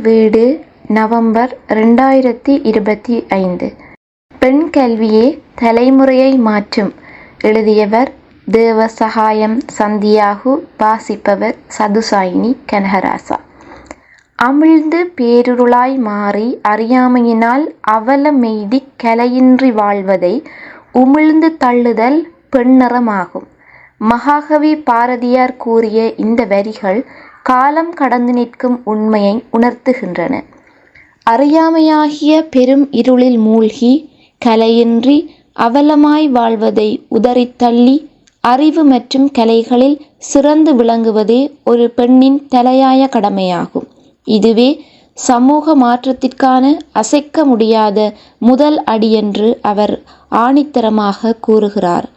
வீடு நவம்பர் ரெண்டாயிரத்தி இருபத்தி ஐந்து. பெண் கல்வியே தலைமுறையை மாற்றும். எழுதியவர் தேவ சகாயம் சந்தியாகு வாசிப்பவர் சதுசாயினி கனகராசா. அமிழ்ந்து பேருருளாய் மாறி அறியாமையினால் அவலமெய்திக் கலையின்றி வாழ்வதை உமிழ்ந்து தள்ளுதல் பெண்ணறமாகும். மகாகவி பாரதியார் கூறிய இந்த வரிகள் காலம் கடந்து நிற்கும் உண்மையை உணர்த்துகின்றன. அறியாமையாகிய பெரும் இருளில் மூழ்கி கலையின்றி அவலமாய் வாழ்வதை உதறித் தள்ளி அறிவு மற்றும் கலைகளில் சிறந்து விளங்குவதே ஒரு பெண்ணின் தலையாய கடமையாகும். இதுவே சமூக மாற்றத்திற்கான அசைக்க முடியாத முதல் அடியென்று அவர் ஆணித்தரமாக கூறுகிறார்.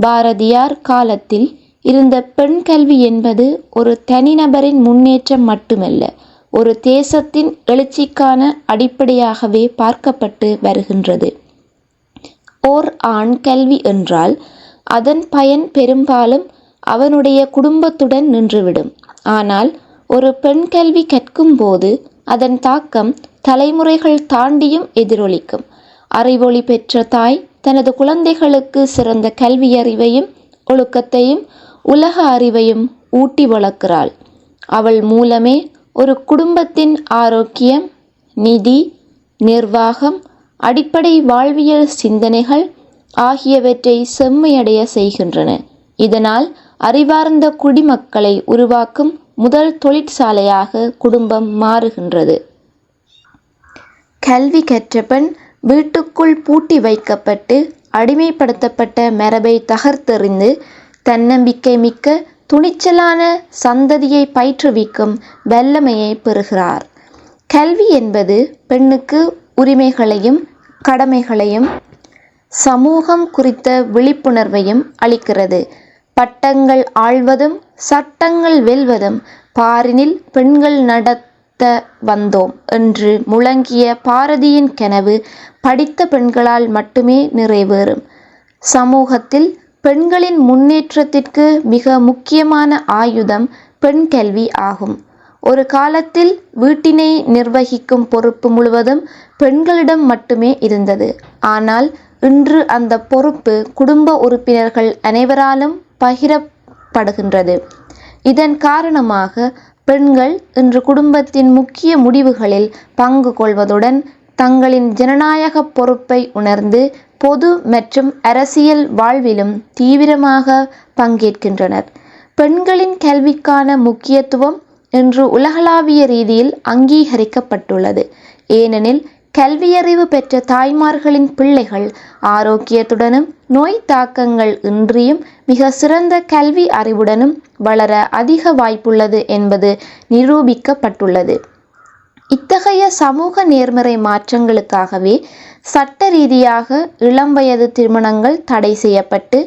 பாரதியார் காலத்தில் இருந்த பெண் கல்வி என்பது ஒரு தனிநபரின் முன்னேற்றம் மட்டுமல்ல ஒரு தேசத்தின் எழுச்சிக்கான அடிப்படையாகவே பார்க்கப்பட்டு வருகின்றது. ஓர் ஆண் கல்வி என்றால் அதன் பயன் பெரும்பாலும் அவனுடைய குடும்பத்துடன் நின்றுவிடும். ஆனால் ஒரு பெண் கல்வி கற்கும் போது அதன் தாக்கம் தலைமுறைகள் தாண்டியும் எதிரொலிக்கும். அறிவொளி பெற்ற தாய் தனது குழந்தைகளுக்கு சிறந்த கல்வியறிவையும் ஒழுக்கத்தையும் உலக அறிவையும் ஊட்டி வளர்க்கிறாள். அவள் மூலமே ஒரு குடும்பத்தின் ஆரோக்கியம் நிதி நிர்வாகம் அடிப்படை வாழ்வியல் சிந்தனைகள் ஆகியவற்றை செம்மையடைய செய்கின்றன. இதனால் அறிவார்ந்த குடிமக்களை உருவாக்கும் முதல் தொழிற்சாலையாக குடும்பம் மாறுகின்றது. கல்வி கற்ற வீட்டுக்குள் பூட்டி வைக்கப்பட்டு அடிமைப்படுத்தப்பட்ட மரபை தகர்த்தெறிந்து தன்னம்பிக்கை மிக்க துணிச்சலான சந்ததியை பயிற்றுவிக்கும் வல்லமையை பெறுகிறார். கல்வி என்பது பெண்ணுக்கு உரிமைகளையும் கடமைகளையும் சமூகம் குறித்த விழிப்புணர்வையும் அளிக்கிறது. பட்டங்கள் ஆழ்வதும் சட்டங்கள் வெல்வதும் பாரினில் பெண்கள் நடத்த வந்தோம் என்று முழங்கிய பாரதியின் கனவு படித்த பெண்களால் மட்டுமே நிறைவேறும். சமூகத்தில் பெண்களின் முன்னேற்றத்திற்கு மிக முக்கியமான ஆயுதம் பெண் கல்வி ஆகும். ஒரு காலத்தில் வீட்டினை நிர்வகிக்கும் பொறுப்பு முழுவதும் பெண்களிடம் மட்டுமே இருந்தது. ஆனால் இன்று அந்த பொறுப்பு குடும்ப உறுப்பினர்கள் அனைவராலும் பகிரப்படுகின்றது. இதன் காரணமாக பெண்கள் இன்று குடும்பத்தின் முக்கிய முடிவுகளில் பங்கு கொள்வதுடன் தங்களின் ஜனநாயக பொறுப்பை உணர்ந்து பொது மற்றும் அரசியல் வாழ்விலும் தீவிரமாக பங்கேற்கின்றனர். பெண்களின் கல்விக்கான முக்கியத்துவம் இன்று உலகளாவிய ரீதியில் அங்கீகரிக்கப்பட்டுள்ளது. ஏனெனில் கல்வியறிவு பெற்ற தாய்மார்களின் பிள்ளைகள் ஆரோக்கியத்துடனும் நோய் தாக்கங்கள் இன்றியும் மிக சிறந்த கல்வி அறிவுடனும் வளர அதிக வாய்ப்புள்ளது என்பது நிரூபிக்கப்பட்டுள்ளது. இத்தகைய சமூக நேர்மறை மாற்றங்களுக்காகவே சட்ட ரீதியாக இளம் வயது திருமணங்கள் தடை செய்யப்பட்டு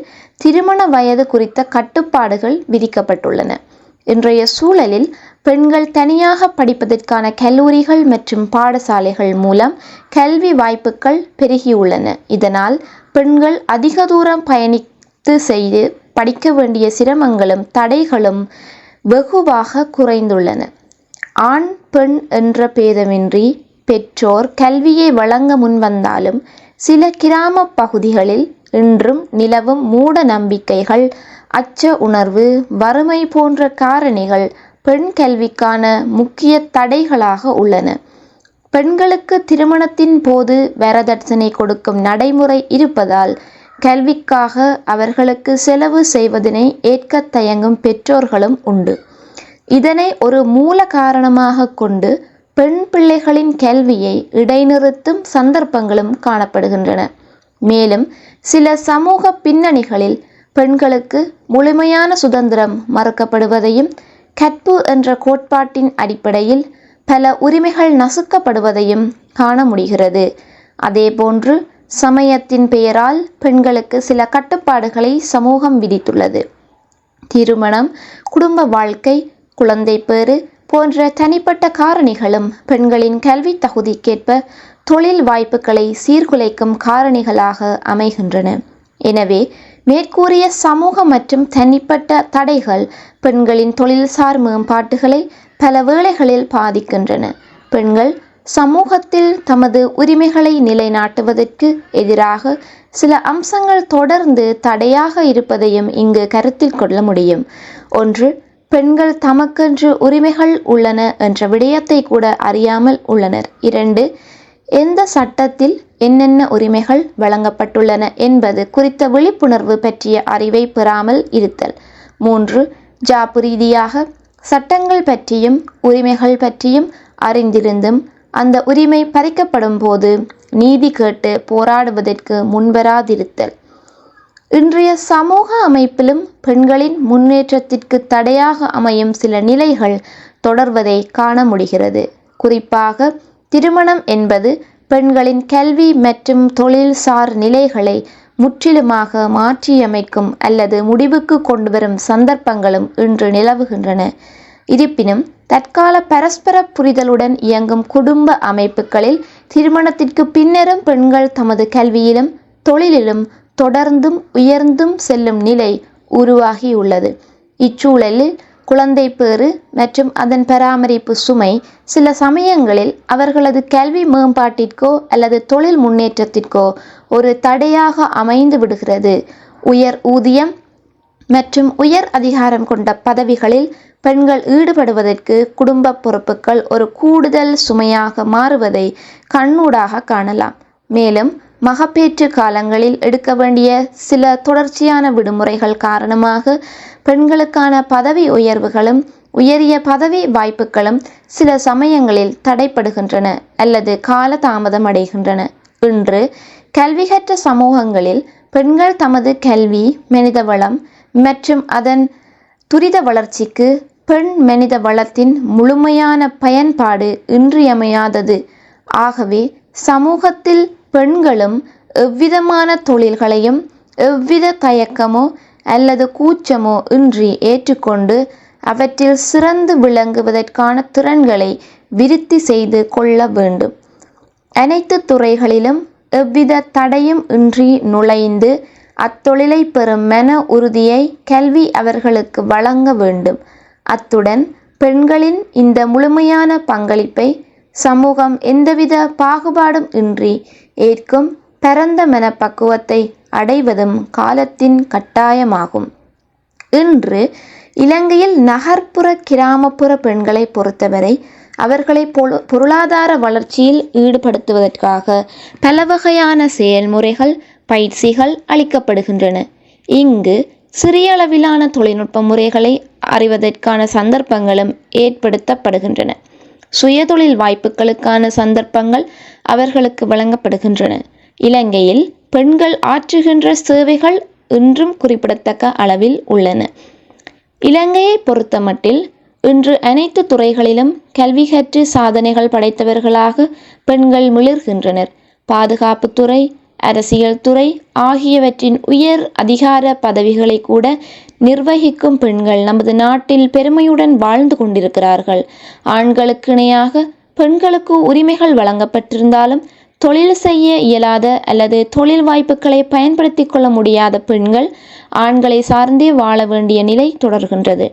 திருமண வயது குறித்த கட்டுப்பாடுகள் விதிக்கப்பட்டுள்ளன. இன்றைய சூழலில் பெண்கள் தனியாக படிப்பதற்கான கல்லூரிகள் மற்றும் பாடசாலைகள் மூலம் கல்வி வாய்ப்புகள் பெருகியுள்ளன. இதனால் பெண்கள் அதிக தூரம் பயணித்து செய்து படிக்க வேண்டிய சிரமங்களும் தடைகளும் வெகுவாக குறைந்துள்ளன. ஆண் பெண் என்ற பேதமின்றி பெற்றோர் கல்வியை வழங்க முன்வந்தாலும் சில கிராம பகுதிகளில் இன்றும் நிலவும் மூட நம்பிக்கைகள் அச்ச உணர்வு வறுமை போன்ற காரணிகள் பெண் கல்விக்கான முக்கிய தடைகளாக உள்ளன. பெண்களுக்கு திருமணத்தின் போது வரதட்சணை கொடுக்கும் நடைமுறை இருப்பதால் கல்விக்காக அவர்களுக்கு செலவு செய்வதனை ஏற்க தயங்கும் பெற்றோர்களும் உண்டு. இதனை ஒரு மூல காரணமாக கொண்டு பெண் பிள்ளைகளின் கல்வியை இடைநிறுத்தும் சந்தர்ப்பங்களும் காணப்படுகின்றன. மேலும் சில சமூக பின்னணிகளில் பெண்களுக்கு முழுமையான சுதந்திரம் மறுக்கப்படுவதையும் கற்பு என்ற கோட்பாட்டின் அடிப்படையில் பல உரிமைகள் நசுக்கப்படுவதையும் காண முடிகிறது. அதேபோன்று சமயத்தின் பெயரால் பெண்களுக்கு சில கட்டுப்பாடுகளை சமூகம் விதித்துள்ளது. திருமணம் குடும்ப வாழ்க்கை குழந்தை பேறு போன்ற தனிப்பட்ட காரணிகளும் பெண்களின் கல்வி தகுதிக்கேற்ப தொழில் வாய்ப்புகளை சீர்குலைக்கும் காரணிகளாக அமைகின்றன. எனவே மேற்கூறிய சமூக மற்றும் தனிப்பட்ட தடைகள் பெண்களின் தொழில்சார் மேம்பாட்டுகளை பல வேளைகளில் பாதிக்கின்றன. பெண்கள் சமூகத்தில் தமது உரிமைகளை நிலைநாட்டுவதற்கு எதிராக சில அம்சங்கள் தொடர்ந்து தடையாக இருப்பதையும் இங்கு கருத்தில் கொள்ள முடியும். ஒன்று பெண்கள் தமக்கென்று உரிமைகள் உள்ளன என்ற விடயத்தை கூட அறியாமல் உள்ளனர். இரண்டு எந்த சட்டத்தில் என்னென்ன உரிமைகள் வழங்கப்பட்டுள்ளன என்பது குறித்த விழிப்புணர்வு பற்றிய அறிவை பெறாமல் இருத்தல். மூன்று ஜாப்பு ரீதியாக சட்டங்கள் பற்றியும் உரிமைகள் பற்றியும் அறிந்திருந்தும் அந்த உரிமை பறிக்கப்படும் போது நீதி கேட்டு போராடுவதற்கு முன்வராதிருத்தல். இன்றைய சமூக அமைப்பிலும் பெண்களின் முன்னேற்றத்திற்கு தடையாக அமையும் சில நிலைகள் தொடர்வதை காண முடிகிறது. குறிப்பாக திருமணம் என்பது பெண்களின் கல்வி மற்றும் தொழில்சார் நிலைகளை முற்றிலுமாக மாற்றியமைக்கும் அல்லது முடிவுக்கு கொண்டுவரும் சந்தர்ப்பங்களும் இன்று நிலவுகின்றன. இருப்பினும் தற்கால பரஸ்பர புரிதலுடன் இயங்கும் குடும்ப அமைப்புகளில் திருமணத்திற்கு பின்னரும் பெண்கள் தமது கல்வியிலும் தொழிலிலும் தொடர்ந்தும் உயர்ந்தும் செல்லும் நிலை உருவாகியுள்ளது. இச்சூழலில் குழந்தை பேறு மற்றும் அதன் பராமரிப்பு சுமை சில சமயங்களில் அவர்களது கல்வி மேம்பாட்டிற்கோ அல்லது தொழில் முன்னேற்றத்திற்கோ ஒரு தடையாக அமைந்து விடுகிறது. உயர் ஊதியம் மற்றும் உயர் அதிகாரம் கொண்ட பதவிகளில் பெண்கள் ஈடுபடுவதற்கு குடும்ப பொறுப்புகள் ஒரு கூடுதல் சுமையாக மாறுவதை கண்ணூடாக காணலாம். மேலும் மகப்பேற்று காலங்களில் எடுக்க வேண்டிய சில தொடர்ச்சியான விடுமுறைகள் காரணமாக பெண்களுக்கான பதவி உயர்வுகளும் உயரிய பதவி வாய்ப்புகளும் சில சமயங்களில் தடைப்படுகின்றன அல்லது கால தாமதம் அடைகின்றன. இன்று கல்வி கற்ற சமூகங்களில் பெண்கள் தமது கல்வி மனித வளம் மற்றும் அதன் துரித வளர்ச்சிக்கு பெண் மனித வளத்தின் முழுமையான பயன்பாடு இன்றியமையாதது. ஆகவே சமூகத்தில் பெண்களும் எவ்விதமான தொழில்களையும் எவ்வித தயக்கமோ அல்லது கூச்சமோ இன்றி ஏற்றுக்கொண்டு அவற்றில் சிறந்து விளங்குவதற்கான திறன்களை விருத்தி செய்து கொள்ள வேண்டும். அனைத்து துறைகளிலும் எவ்வித தடையும் இன்றி நுழைந்து அத்தொழிலை பெறும் மன உறுதியை கல்வி அவர்களுக்கு வழங்க வேண்டும். அத்துடன் பெண்களின் இந்த முழுமையான பங்களிப்பை சமூகம் எந்தவித பாகுபாடும் இன்றி ஏற்கும் பரந்த மனப்பக்குவத்தை அடைவதும் காலத்தின் கட்டாயமாகும். இன்று இலங்கையில் நகர்ப்புற கிராமப்புற பெண்களை பொறுத்தவரை அவர்களை பொரு பொருளாதார வளர்ச்சியில் ஈடுபடுத்துவதற்காக பல வகையான செயல்முறைகள் பயிற்சிகள் அளிக்கப்படுகின்றன. இங்கு சிறிய அளவிலான தொழில்நுட்ப முறைகளை அறிவதற்கான சந்தர்ப்பங்களும் ஏற்படுத்தப்படுகின்றன. சுயதொழில் வாய்ப்புகளுக்கான சந்தர்ப்பங்கள் அவர்களுக்கு வழங்கப்படுகின்றன. இலங்கையில் பெண்கள் ஆற்றுகின்ற சேவைகள் இன்றும் குறிப்பிடத்தக்க அளவில் உள்ளன. இலங்கையை பொறுத்தமட்டில் இன்று அனைத்து துறைகளிலும் கல்வி கற்று சாதனைகள் படைத்தவர்களாக பெண்கள் மிளிர்கின்றனர். பாதுகாப்புத்துறை அரசியல் துறை ஆகியவற்றின் உயர் அதிகார பதவிகளை கூட நிர்வகிக்கும் பெண்கள் நமது நாட்டில் பெருமையுடன் வாழ்ந்து கொண்டிருக்கிறார்கள். ஆண்களுக்கு இணையாக பெண்களுக்கு உரிமைகள் வழங்கப்பட்டிருந்தாலும் தொழில் செய்ய இயலாத அல்லது தொழில் வாய்ப்புகளை பயன்படுத்தி கொள்ள முடியாத பெண்கள் ஆண்களை சார்ந்தே வாழ வேண்டிய நிலை தொடர்கின்றது.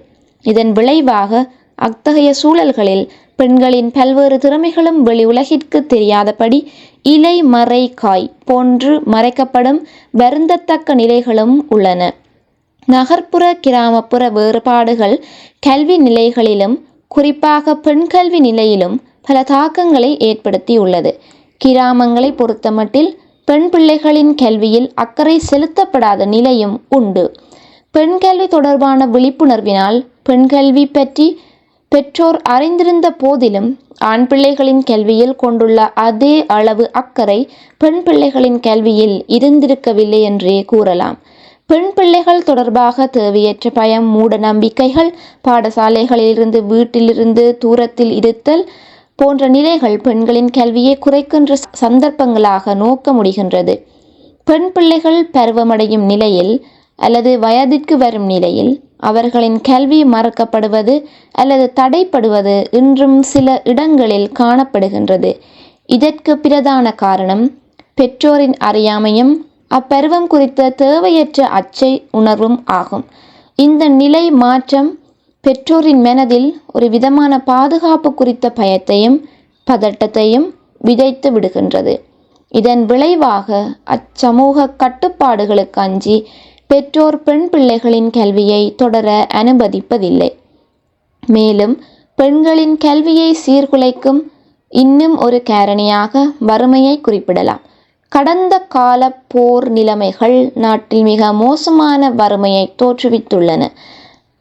இதன் விளைவாக அத்தகைய சூழல்களில் பெண்களின் பல்வேறு திறமைகளும் வெளி உலகிற்கு தெரியாதபடி இலை மறை காய் போன்று மறைக்கப்படும் வருந்தத்தக்க நிலைகளும் உள்ளன. நகர்ப்புற கிராமப்புற வேறுபாடுகள் கல்வி நிலைகளிலும் குறிப்பாக பெண் கல்வி நிலையிலும் பல தாக்கங்களை ஏற்படுத்தியுள்ளது. கிராமங்களை பொறுத்தமட்டில் பெண் பிள்ளைகளின் கல்வியில் அக்கறை செலுத்தப்படாத நிலையும் உண்டு. பெண் கல்வி தொடர்பான விழிப்புணர்வினால் பெண் கல்வி பற்றி பெற்றோர் அறிந்திருந்த போதிலும் ஆண் பிள்ளைகளின் கல்வியில் கொண்டுள்ள அதே அளவு அக்கறை பெண் பிள்ளைகளின் கல்வியில் இருந்திருக்கவில்லை என்றே கூறலாம். பெண் பிள்ளைகள் தொடர்பாக தேவையற்ற பயம் மூட நம்பிக்கைகள் பாடசாலைகளிலிருந்து வீட்டிலிருந்து தூரத்தில் இருத்தல் போன்ற நிலைகள் பெண்களின் கல்வியை குறைக்கின்ற சந்தர்ப்பங்களாக நோக்க முடிகின்றது. பெண் பிள்ளைகள் பருவமடையும் நிலையில் அல்லது வயதிற்கு வரும் நிலையில் அவர்களின் கல்வி மறக்கப்படுவது அல்லது தடைப்படுவது இன்றும் சில இடங்களில் காணப்படுகின்றது. இதற்கு பிரதான காரணம் பெற்றோரின் அறியாமையும் அப்பருவம் குறித்த தேவையற்ற அச்சை உணர்வும் ஆகும். இந்த நிலை மாற்றம் பெற்றோரின் மனதில் ஒரு விதமான பாதுகாப்பு குறித்த பயத்தையும் பதட்டத்தையும் விதைத்து விடுகின்றது. இதன் விளைவாக அச்சமூக கட்டுப்பாடுகளுக்கு அஞ்சி பெற்றோர் பெண் பிள்ளைகளின் கல்வியை தொடர அனுமதிப்பதில்லை. மேலும் பெண்களின் கல்வியை சீர்குலைக்கும் இன்னும் ஒரு காரணியாக வறுமையை குறிப்பிடலாம். கடந்த கால போர் நிலைமைகள் நாட்டில் மிக மோசமான வறுமையை தோற்றுவித்துள்ளன.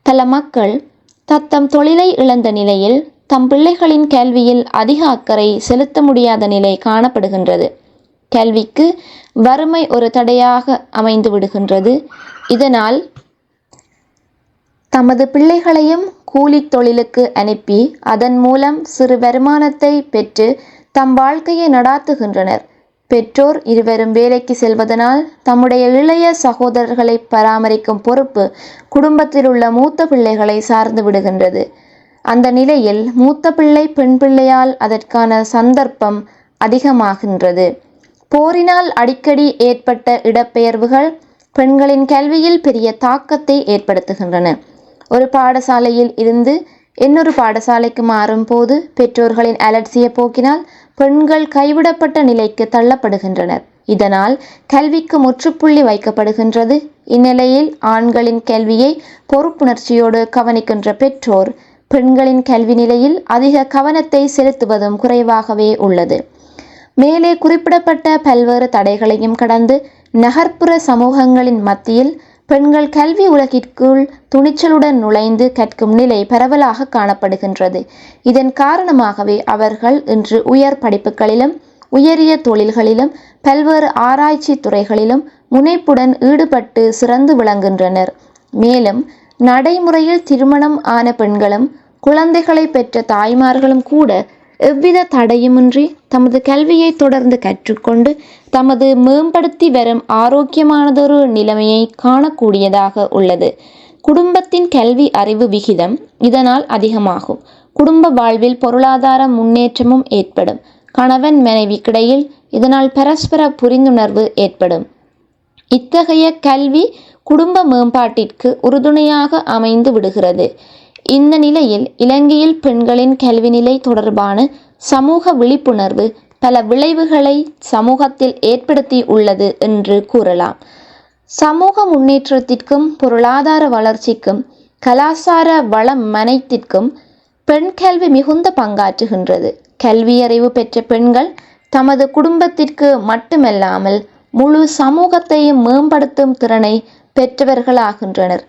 பல மக்கள் தத்தம் தொழிலை இழந்த நிலையில் தம் பிள்ளைகளின் கல்வியில் அதிக அக்கறை செலுத்த முடியாத நிலை காணப்படுகின்றது. கல்விக்கு வறுமை ஒரு தடையாக அமைந்து விடுகின்றது. இதனால் தமது பிள்ளைகளையும் கூலித் தொழிலுக்கு அனுப்பி அதன் மூலம் சிறு வருமானத்தை பெற்று தம் வாழ்க்கையை நடாத்துகின்றனர். பெற்றோர் இருவரும் வேலைக்கு செல்வதனால் தம்முடைய இளைய சகோதரர்களை பராமரிக்கும் பொறுப்பு குடும்பத்தில் உள்ள மூத்த பிள்ளைகளை சார்ந்து விடுகின்றது. அந்த நிலையில் மூத்த பிள்ளை பெண் பிள்ளையால் அதற்கான சந்தர்ப்பம் அதிகமாகின்றது. போரினால் அடிக்கடி ஏற்பட்ட இடப்பெயர்வுகள் பெண்களின் கல்வியில் பெரிய தாக்கத்தை ஏற்படுத்துகின்றன. ஒரு பாடசாலையில் இருந்து இன்னொரு பாடசாலைக்கு மாறும் போது பெற்றோர்களின் அலட்சிய போக்கினால் பெண்கள் கைவிடப்பட்ட நிலைக்கு தள்ளப்படுகின்றனர். இதனால் கல்விக்கு முற்றுப்புள்ளி வைக்கப்படுகின்றது. இந்நிலையில் ஆண்களின் கல்வியை பொறுப்புணர்ச்சியோடு கவனிக்கின்ற பெற்றோர் பெண்களின் கல்வி நிலையில் அதிக கவனத்தை செலுத்துவதும் குறைவாகவே உள்ளது. மேலே குறிப்பிடப்பட்ட பல்வேறு தடைகளையும் கடந்து நகர்ப்புற சமூகங்களின் மத்தியில் பெண்கள் கல்வி உலகிற்குள் துணிச்சலுடன் நுழைந்து கற்கும் நிலை பரவலாக காணப்படுகின்றது. இதன் காரணமாகவே அவர்கள் இன்று உயர் படிப்புகளிலும் உயரிய தொழில்களிலும் பல்வேறு ஆராய்ச்சி துறைகளிலும் முனைப்புடன் ஈடுபட்டு சிறந்து விளங்குகின்றனர். மேலும் நடைமுறையில் திருமணம் ஆன பெண்களும் குழந்தைகளை பெற்ற தாய்மார்களும் கூட எவ்வித தடையுமின்றி தமது கல்வியை தொடர்ந்து கற்றுக்கொண்டு தமது மேம்படுத்தி வரும் ஆரோக்கியமானதொரு நிலைமையை காணக்கூடியதாக உள்ளது. குடும்பத்தின் கல்வி அறிவு விகிதம் இதனால் அதிகமாகும். குடும்ப வாழ்வில் பொருளாதார முன்னேற்றமும் ஏற்படும். கணவன் மனைவிக்கிடையில் இதனால் பரஸ்பர புரிந்துணர்வு ஏற்படும். இத்தகைய கல்வி குடும்ப மேம்பாட்டிற்கு உறுதுணையாக அமைந்து விடுகிறது. இந்த நிலையில் இலங்கையில் பெண்களின் கல்வி நிலை தொடர்பான சமூக விழிப்புணர்வு பல விளைவுகளை சமூகத்தில் ஏற்படுத்தி உள்ளது என்று கூறலாம். சமூக முன்னேற்றத்திற்கும் பொருளாதார வளர்ச்சிக்கும் கலாசார வளம் மனைத்திற்கும் பெண் கல்வி மிகுந்த பங்காற்றுகின்றது. கல்வியறிவு பெற்ற பெண்கள் தமது குடும்பத்திற்கு மட்டுமல்லாமல் முழு சமூகத்தையும் மேம்படுத்தும் திறனை பெற்றவர்களாகின்றனர்.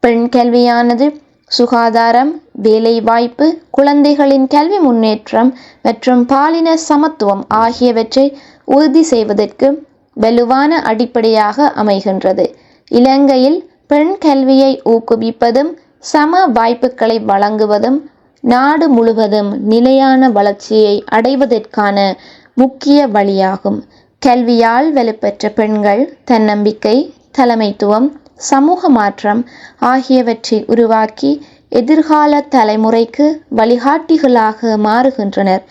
பெண் கல்வியானது சுகாதாரம் வேலைவாய்ப்பு குழந்தைகளின் கல்வி முன்னேற்றம் மற்றும் பாலின சமத்துவம் ஆகியவற்றை உறுதி செய்வதற்கு வலுவான அடிப்படையாக அமைகின்றது. இலங்கையில் பெண் கல்வியை ஊக்குவிப்பதும் சம வாய்ப்புகளை வழங்குவதும் நாடு முழுவதும் நிலையான வளர்ச்சியை அடைவதற்கான முக்கிய வழியாகும். கல்வியால் வலுப்பெற்ற பெண்கள் தன்னம்பிக்கை தலைமைத்துவம் சமூக மாற்றம் ஆகியவற்றை உருவாக்கி எதிர்கால தலைமுறைக்கு வழிகாட்டிகளாக மாறுகின்றனர்.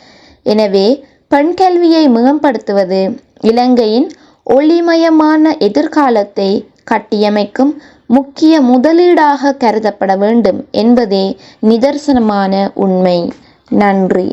எனவே பெண் கல்வியை மேம்படுத்துவது இலங்கையின் ஒளிமயமான எதிர்காலத்தை கட்டியமைக்கும் முக்கிய முதலீடாக கருதப்பட வேண்டும் என்பதே நிதர்சனமான உண்மை. நன்றி.